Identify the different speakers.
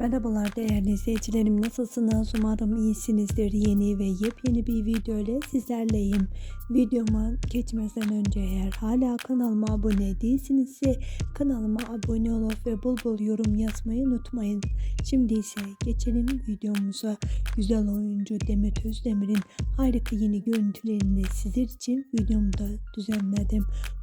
Speaker 1: Merhabalar değerli izleyicilerim nasılsınız? Umarım iyisinizdir. Yeni ve yepyeni bir video ile sizlerleyim. Videoma geçmeden önce eğer hala kanalıma abone değilsinizse kanalıma abone olup ve bol bol yorum yazmayı unutmayın. Şimdi ise geçelim videomuza. Güzel oyuncu Demet Özdemir'in harika yeni görüntülerini sizler için videomda düzenledim.